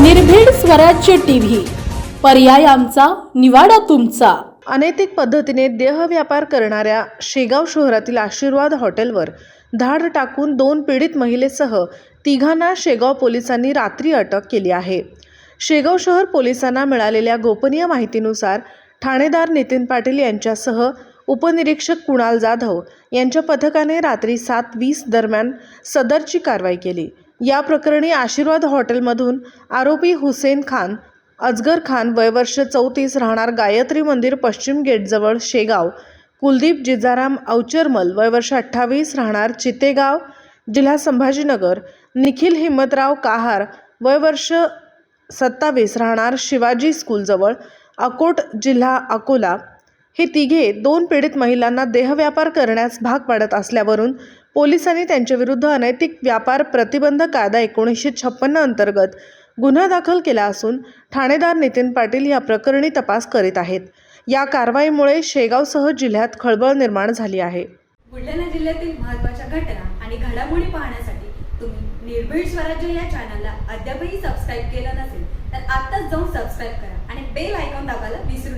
निर्भीड स्वराज्य टीव्ही. पर्याय आमचा निवाडा तुमचा. अनैतिक पद्धतीने देह व्यापार करणाऱ्या शेगाव शहरातील आशीर्वाद हॉटेलवर धाड टाकून दोन पीडित महिलेसह तिघांना शेगाव पोलिसांनी रात्री अटक केली आहे. शेगाव शहर पोलिसांना मिळालेल्या गोपनीय माहितीनुसार ठाणेदार नितीन पाटील यांच्यासह उपनिरीक्षक कुणाल जाधव यांच्या पथकाने रात्री सात वीस दरम्यान सदरची कारवाई केली. या प्रकरणी आशीर्वाद हॉटेलमधून आरोपी हुसेन खान अजगर खान वयवर्ष चौतीस राहणार गायत्री मंदिर पश्चिम गेटजवळ शेगाव कुलदीप जिजाराम अवचरमल वयवर्ष अठ्ठावीस राहणार चितेगाव जिल्हा संभाजीनगर निखिल हिम्मतराव काहार वयवर्ष सत्तावीस राहणार शिवाजी स्कूलजवळ अकोट जिल्हा अकोला हे तिघे दोन पीडित महिलांना देहव्यापार करण्यास भाग पाडत असल्यावरून पोलिसांनी त्यांच्याविरुद्ध अनैतिक व्यापार प्रतिबंध कायदा एकोणीसशे छप्पन्न अंतर्गत गुन्हा दाखल केला असून ठाणेदार नितीन पाटील या प्रकरणी तपास करीत आहेत. या कारवाईमुळे शेगावसह जिल्ह्यात खळबळ निर्माण झाली आहे. बुलढाणा जिल्ह्यातील महत्त्वाच्या घटना आणि घडामोडी पाहण्यासाठी तुम्ही निर्भीड स्वराज्य या चॅनलला अद्यापही सबस्क्राईब केलं नसेल तर आत्ताच जाऊन सबस्क्राईब करा आणि बेल आयकॉन दाबायला विसरू